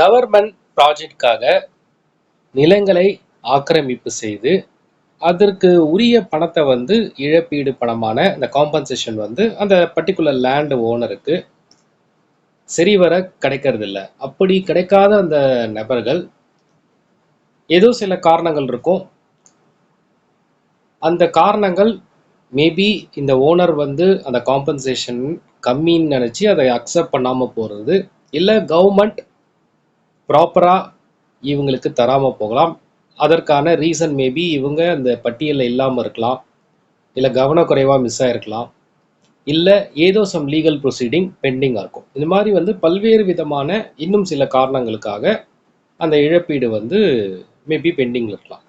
Government ப்ராஜெக்ட்காக நிலங்களை ஆக்கிரமிப்பு செய்து அதற்கு உரிய பணத்தை வந்து இழப்பீடு பணமான அந்த காம்பன்சேஷன் வந்து அந்த பர்டிகுலர் லேண்டு ஓனருக்கு சரிவர கிடைக்கிறது இல்ல அப்படி கிடைக்காத அந்த நபர்கள் ஏதோ சில காரணங்கள் இருக்கும். அந்த காரணங்கள் மேபி இந்த ஓனர் வந்து அந்த காம்பன்சேஷன் கம்மின்னு நினச்சி அதை அக்செப்ட் பண்ணாமல் போகிறது இல்லை கவர்மெண்ட் ப்ராப்பராக இவங்களுக்கு தராமல் போகலாம். அதற்கான ரீசன் மேபி இவங்க அந்த பட்டியலில் இல்லாமல் இருக்கலாம். இல்லை கவனக்குறைவாக மிஸ் ஆகிருக்கலாம் இல்லை ஏதோ சம் லீகல் ப்ரொசீடிங் பெண்டிங்காக இருக்கும். இந்த மாதிரி வந்து பல்வேறு விதமான இன்னும் சில காரணங்களுக்காக அந்த இழப்பீடு வந்து மேபி பெண்டிங்கில் இருக்கலாம்.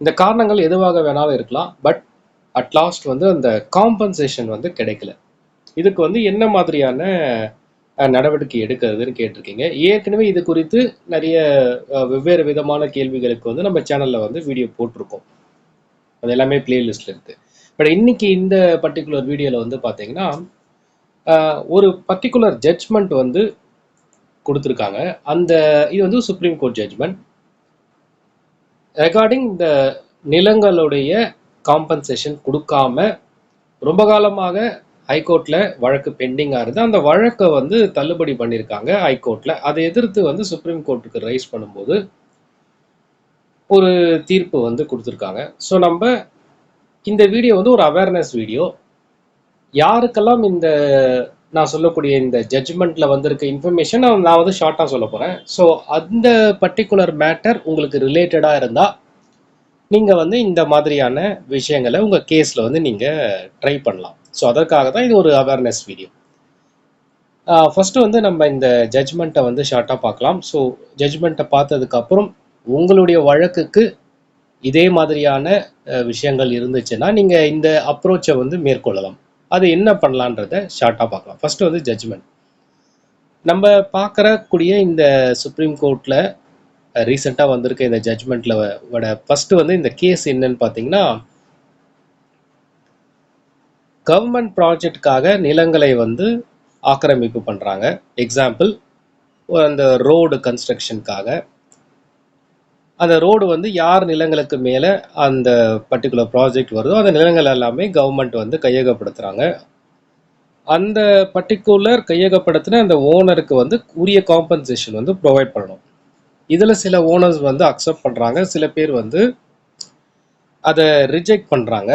இந்த காரணங்கள் எதுவாக வேணாலும் இருக்கலாம். பட் அட் லாஸ்ட் வந்து அந்த காம்பன்சேஷன் வந்து கிடைக்கல. இதுக்கு வந்து என்ன மாதிரியான நடவடிக்கை எடுக்கிறதுன்னு கேட்டிருக்கீங்க. ஏற்கனவே இது குறித்து நிறைய வெவ்வேறு விதமான கேள்விகளுக்கு வந்து நம்ம சேனலில் வந்து வீடியோ போட்டிருக்கோம். அது எல்லாமே பிளேலிஸ்ட்ல இருக்கு. பட் இன்னைக்கு இந்த பர்டிகுலர் வீடியோவில் வந்து பார்த்தீங்கன்னா ஒரு பர்டிகுலர் ஜட்ஜ்மெண்ட் வந்து கொடுத்துருக்காங்க. அந்த இது வந்து சுப்ரீம் கோர்ட் ஜட்ஜ்மெண்ட் ரெகார்டிங் இந்த நிலங்களுடைய காம்பன்சேஷன் கொடுக்காம ரொம்ப காலமாக ஹைகோர்ட்ல வழக்கு பெண்டிங்காக இருந்து அந்த வழக்கை வந்து தள்ளுபடி பண்ணியிருக்காங்க ஹைகோர்ட்ல. அதை எதிர்த்து வந்து சுப்ரீம் கோர்ட்டுக்கு ரைஸ் பண்ணும்போது ஒரு தீர்ப்பு வந்து கொடுத்துருக்காங்க. ஸோ நம்ம இந்த வீடியோ வந்து ஒரு அவேர்னஸ் வீடியோ யாருக்கெல்லாம் இந்த நான் சொல்லக்கூடிய இந்த ஜட்ஜ்மெண்ட்ல வந்திருக்க இன்ஃபர்மேஷன் நான் வந்து ஷார்ட்டாக சொல்ல போகிறேன் ஸோ அந்த பர்டிகுலர் மேட்டர் உங்களுக்கு ரிலேட்டடாக இருந்தால் நீங்கள் வந்து இந்த மாதிரியான விஷயங்களை உங்கள் கேஸில் வந்து நீங்கள் ட்ரை பண்ணலாம். ஸோ அதற்காக தான் இது ஒரு அவேர்னஸ் வீடியோ ஃபஸ்ட்டு வந்து நம்ம இந்த ஜட்ஜ்மெண்ட்டை வந்து ஷார்ட்டாக பார்க்கலாம். ஸோ ஜட்ஜ்மெண்ட்டை பார்த்ததுக்கப்புறம் உங்களுடைய வழக்குக்கு இதே மாதிரியான விஷயங்கள் இருந்துச்சுன்னா நீங்கள் இந்த அப்ரோச்சை வந்து மேற்கொள்ளலாம். அது என்ன பண்ணலான்றத ஷார்ட்டாக பார்க்கலாம். ஃபஸ்ட்டு வந்து ஜட்ஜ்மெண்ட் நம்ம பார்க்கறக்கூடிய இந்த சுப்ரீம் கோர்ட்டில் ரீசெண்டாக வந்திருக்க இந்த ஜட்ஜ்மெண்ட்டில் வட ஃபர்ஸ்ட் வந்து இந்த கேஸ் என்னன்னு பார்த்தீங்கன்னா கவர்மெண்ட் ப்ராஜெக்டுக்காக நிலங்களை வந்து ஆக்கிரமிப்பு பண்ணுறாங்க எக்ஸாம்பிள் அந்த ரோடு கன்ஸ்ட்ரக்ஷனுக்காக அந்த ரோடு வந்து யார் நிலங்களுக்கு மேலே அந்த பர்டிகுலர் ப்ராஜெக்ட் வருதோ அந்த நிலங்கள் எல்லாமே கவர்மெண்ட் வந்து கையகப்படுத்துகிறாங்க அந்த பர்டிகுலர் கையகப்படுத்தின அந்த ஓனருக்கு வந்து உரிய காம்பன்சேஷன் வந்து ப்ரொவைட் பண்ணணும். இதில் சில ஓனர்ஸ் வந்து அக்செப்ட் பண்ணுறாங்க சில பேர் வந்து அதை ரிஜெக்ட் பண்ணுறாங்க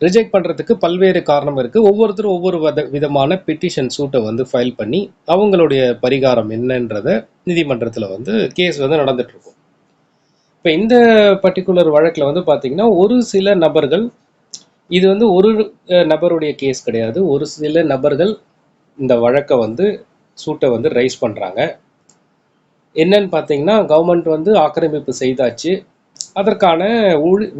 ரிஜெக்ட் பண்ணுறதுக்கு பல்வேறு காரணம் இருக்குது ஒவ்வொருத்தரும் ஒவ்வொரு வித விதமான பெட்டிஷன் சூட்டை வந்து ஃபைல் பண்ணி அவங்களுடைய பரிகாரம் என்னன்றதை நீதிமன்றத்தில் வந்து கேஸ் வந்து நடந்துகிட்ருக்கும் இப்போ இந்த பர்டிகுலர் வழக்கில் வந்து பார்த்தீங்கன்னா ஒரு சில நபர்கள் இது வந்து ஒரு நபருடைய கேஸ் கிடையாது. ஒரு சில நபர்கள் இந்த வழக்கை வந்து சூட்டை வந்து ரைஸ் பண்ணுறாங்க என்னன்னு பார்த்தீங்கன்னா கவர்மெண்ட் வந்து ஆக்கிரமிப்பு செய்தாச்சு. அதற்கான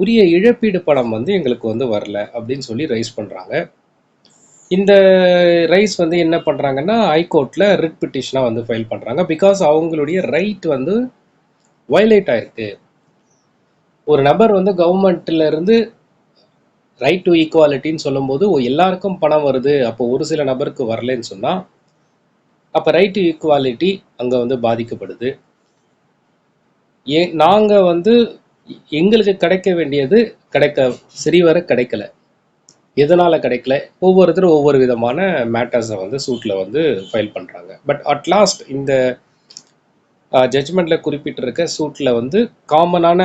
உரிய இழப்பீடு பணம் வந்து எங்களுக்கு வந்து வரல அப்படின்னு சொல்லி ரைஸ் பண்ணுறாங்க இந்த ரைஸ் வந்து என்ன பண்ணுறாங்கன்னா ஹைகோர்ட்டில் ரிட் பிட்டிஷனாக வந்து ஃபைல் பண்ணுறாங்க பிகாஸ் அவங்களுடைய ரைட் வந்து வயலேட் ஆயிருக்கு. ஒரு நபர் வந்து கவர்மெண்ட்லேருந்து ரைட் டு ஈக்குவாலிட்டின்னு சொல்லும்போது எல்லாருக்கும் பணம் வருது. அப்போ ஒரு சில நபருக்கு வரலன்னு சொன்னால் அப்போ ரைட் டு ஈக்குவாலிட்டி அங்கே வந்து பாதிக்கப்படுது. ஏ நாங்கள் வந்து எங்களுக்கு கிடைக்க வேண்டியது கிடைக்க சரிவர கிடைக்கல. எதனால் கிடைக்கல? ஒவ்வொருத்தரும் ஒவ்வொரு விதமான மேட்டர்ஸை வந்து சூட்டில் வந்து ஃபைல் பண்ணுறாங்க பட் அட் லாஸ்ட் இந்த ஜட்ஜ்மெண்ட்டில் குறிப்பிட்டிருக்க சூட்டில் வந்து காமனான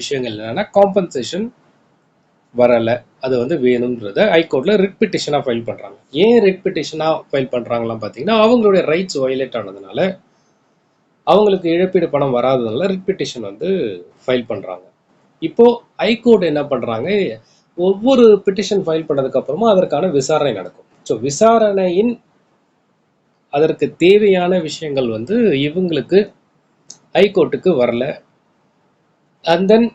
விஷயங்கள் என்னென்னா காம்பன்சேஷன் வரலை. அது வந்து வேணுன்றத ஹைகோர்ட்டில் ரிட் பிட்டிஷனா ஃபைல் பண்ணுறாங்க ஏன் ரிட் ஃபைல் பண்ணுறாங்களாம் பார்த்தீங்கன்னா அவங்களுடைய ரைட்ஸ் வயலேட் ஆனதுனால அவங்களுக்கு இழப்பீடு பணம் வராததுனால ரிப்பீட்டேஷன் வந்து ஃபைல் பண்ணுறாங்க இப்போது ஹைகோர்ட் என்ன பண்ணுறாங்க ஒவ்வொரு பிட்டிஷன் ஃபைல் பண்ணதுக்கப்புறமும் அதற்கான விசாரணை நடக்கும். ஸோ விசாரணையின் அதற்கு தேவையான விஷயங்கள் வந்து இவங்களுக்கு ஹைகோர்ட்டுக்கு வரல. அண்ட் தென்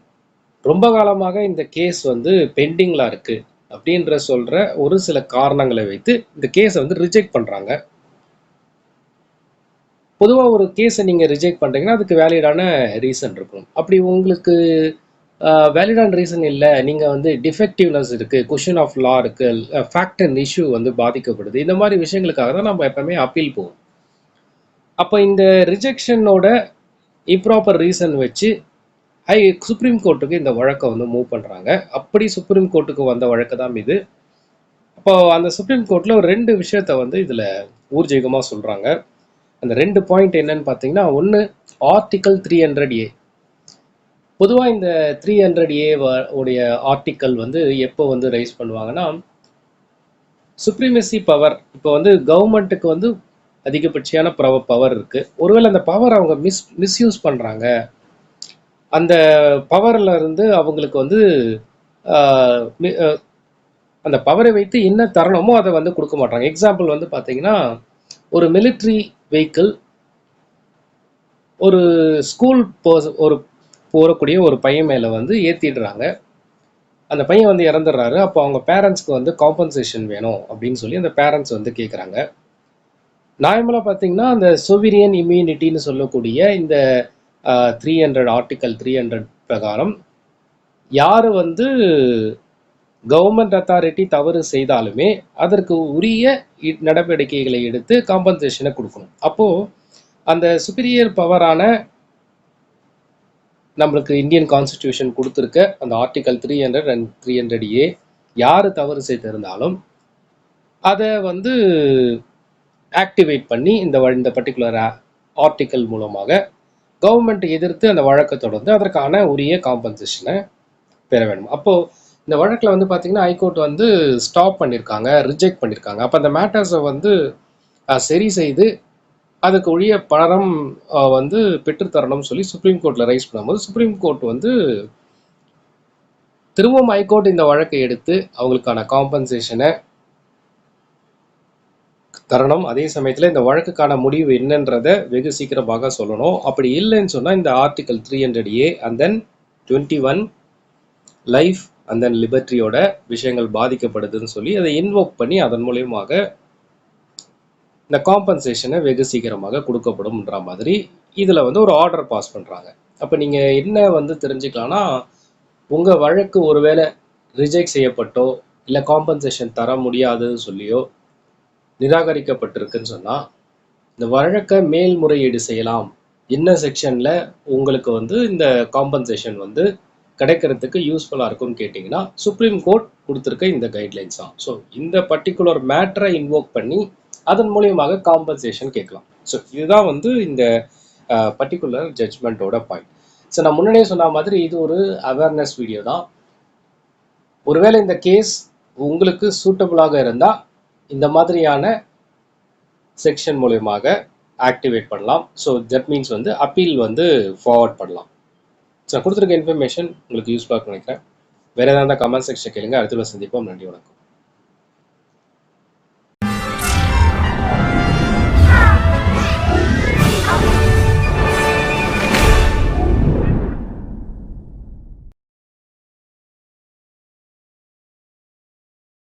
ரொம்ப காலமாக இந்த கேஸ் வந்து பெண்டிங்கில் இருக்குது அப்படின்ற சொல்கிற ஒரு சில காரணங்களை வைத்து இந்த கேஸை வந்து ரிஜெக்ட் பண்ணுறாங்க பொதுவாக ஒரு கேஸை நீங்கள் ரிஜெக்ட் பண்ணுறீங்கன்னா அதுக்கு வேலிடான ரீசன் இருக்கும். அப்படி உங்களுக்கு வேலிடான ரீசன் இல்லை நீங்கள் வந்து டிஃபெக்டிவ்னஸ் இருக்குது கொஷின் ஆஃப் லா இருக்குது ஃபேக்ட் அண்ட் இஷ்யூ வந்து பாதிக்கப்படுது. இந்த மாதிரி விஷயங்களுக்காக தான் நம்ம எப்பவுமே அப்பீல் போவோம். அப்போ இந்த ரிஜெக்ஷனோட இம்ப்ராப்பர் ரீசன் வச்சு ஹை சுப்ரீம் கோர்ட்டுக்கு இந்த வழக்கை வந்து மூவ் பண்ணுறாங்க அப்படி சுப்ரீம் கோர்ட்டுக்கு வந்த வழக்கு தான் இது. அப்போது அந்த சுப்ரீம் கோர்ட்டில் ஒரு ரெண்டு விஷயத்த வந்து இதில் ஊர்ஜீகமாக சொல்கிறாங்க அந்த ரெண்டு பாயிண்ட் என்னன்னு பார்த்தீங்கன்னா ஒன்று ஆர்டிக்கல் த்ரீ ஹண்ட்ரட் ஏ பொதுவாக இந்த த்ரீ ஹண்ட்ரட் ஏ உடைய ஆர்டிக்கல் வந்து எப்போ வந்து ரைஸ் பண்ணுவாங்கன்னா சுப்ரீமசி பவர் இப்போ வந்து கவர்மெண்ட்டுக்கு வந்து அதிகபட்சியான பவ பவர் இருக்குது ஒருவேளை அந்த பவர் அவங்க மிஸ் மிஸ்யூஸ் பண்ணுறாங்க அந்த பவரில் இருந்து அவங்களுக்கு வந்து மி- அந்த பவரை வைத்து என்ன தரணுமோ அதை வந்து கொடுக்க மாட்டாங்க. எக்ஸாம்பிள் வந்து பார்த்தீங்கன்னா ஒரு மிலிட்ரி வெஹிக்கிள் ஒரு ஸ்கூல் ஒரு போகக்கூடிய ஒரு பையன் மேலே வந்து ஏற்றிடுறாங்க அந்த பையன் வந்து இறந்துடுறாரு. அப்போ அவங்க பேரண்ட்ஸ்க்கு வந்து காம்பன்சேஷன் வேணும் அப்படின்னு சொல்லி அந்த பேரண்ட்ஸ் வந்து கேட்குறாங்க நார்மலாக பார்த்தீங்கன்னா அந்த சுவீரியன் இம்யூனிட்டின்னு சொல்லக்கூடிய இந்த three hundred article three hundred பிரகாரம் யார் வந்து கவர்மெண்ட் அத்தாரிட்டி தவறு செய்தாலுமே அதற்கு உரிய நடவடிக்கைகளை எடுத்து காம்பன்சேஷனை கொடுக்கணும். அப்போது அந்த சுப்பீரியர் பவரான நம்மளுக்கு இந்தியன் கான்ஸ்டியூஷன் கொடுத்துருக்க அந்த article three hundred and three hundred A யார் தவறு செய்திருந்தாலும் அதை வந்து ஆக்டிவேட் பண்ணி இந்த இந்த பர்டிகுலர் ஆர்டிக்கல் மூலமாக கவர்மெண்ட் எதிர்த்து அந்த வழக்கை தொடர்ந்து அதற்கான உரிய காம்பன்சேஷனை பெற வேண்டும் அப்போது இந்த வழக்கில் வந்து பார்த்தீங்கன்னா ஹைகோர்ட் வந்து ஸ்டாப் பண்ணியிருக்காங்க ரிஜெக்ட் பண்ணியிருக்காங்க அப்போ அந்த மேட்டர்ஸை வந்து சரி செய்து அதுக்கு உரிய பணம் வந்து பெற்றுத்தரணும்னு சொல்லி சுப்ரீம் கோர்ட்டில் ரைஸ் பண்ணும்போது சுப்ரீம் கோர்ட் வந்து திரும்பவும் ஹைகோர்ட் இந்த வழக்கை எடுத்து அவங்களுக்கான காம்பன்சேஷனை தரணும். அதே சமயத்தில் இந்த வழக்குக்கான முடிவு என்னன்றதை வெகு சீக்கிரமாக சொல்லணும். அப்படி இல்லைன்னு சொன்னால் இந்த article three hundred A and then twenty one life அந்த லிபர்ட்டியோட விஷயங்கள் பாதிக்கப்படுதுன்னு சொல்லி அதை இன்வோக் பண்ணி அதன் மூலியமாக இந்த காம்பன்சேஷனை வெகு சீக்கிரமாக கொடுக்கப்படும்ன்ற மாதிரி இதில் வந்து ஒரு ஆர்டர் பாஸ் பண்ணுறாங்க அப்போ நீங்கள் என்ன வந்து தெரிஞ்சுக்கலாம்னா உங்கள் வழக்கு ஒருவேளை ரிஜெக்ட் செய்யப்பட்டோ இல்லை காம்பன்சேஷன் தர முடியாதுன்னு சொல்லியோ நிராகரிக்கப்பட்டிருக்குன்னு சொன்னால் இந்த வழக்கை மேல்முறையீடு செய்யலாம். என்ன செக்ஷனில் உங்களுக்கு வந்து இந்த காம்பன்சேஷன் வந்து கிடைக்கிறதுக்கு யூஸ்ஃபுல்லாக இருக்கும்னு கேட்டிங்கன்னா சுப்ரீம் கோர்ட் கொடுத்துருக்க இந்த கைட்லைன்ஸ் தான். ஸோ இந்த பர்டிகுலர் மேட்டரை இன்வோக் பண்ணி அதன் மூலியமாக காம்பன்சேஷன் கேட்கலாம். ஸோ இதுதான் வந்து இந்த பர்டிகுலர் ஜட்ஜ்மெண்ட்டோட பாயிண்ட் ஸோ நான் முன்னாடியே சொன்ன மாதிரி இது ஒரு அவேர்னஸ் வீடியோ தான். ஒருவேளை இந்த கேஸ் உங்களுக்கு சூட்டபுளாக இருந்தால் இந்த மாதிரியான செக்ஷன் மூலயமாக ஆக்டிவேட் பண்ணலாம். ஸோ தட் மீன்ஸ் வந்து அப்பீல் வந்து ஃபார்வர்ட் பண்ணலாம். நான் கொடுத்துருக்க இன்ஃபர்மேஷன் உங்களுக்கு யூஸ்ஃபுல்லாக நினைக்கிறேன். வேறு ஏதாவது கமெண்ட் செக்ஷன் கேளுங்க. அடுத்த சந்திப்போம். நன்றி வணக்கம்.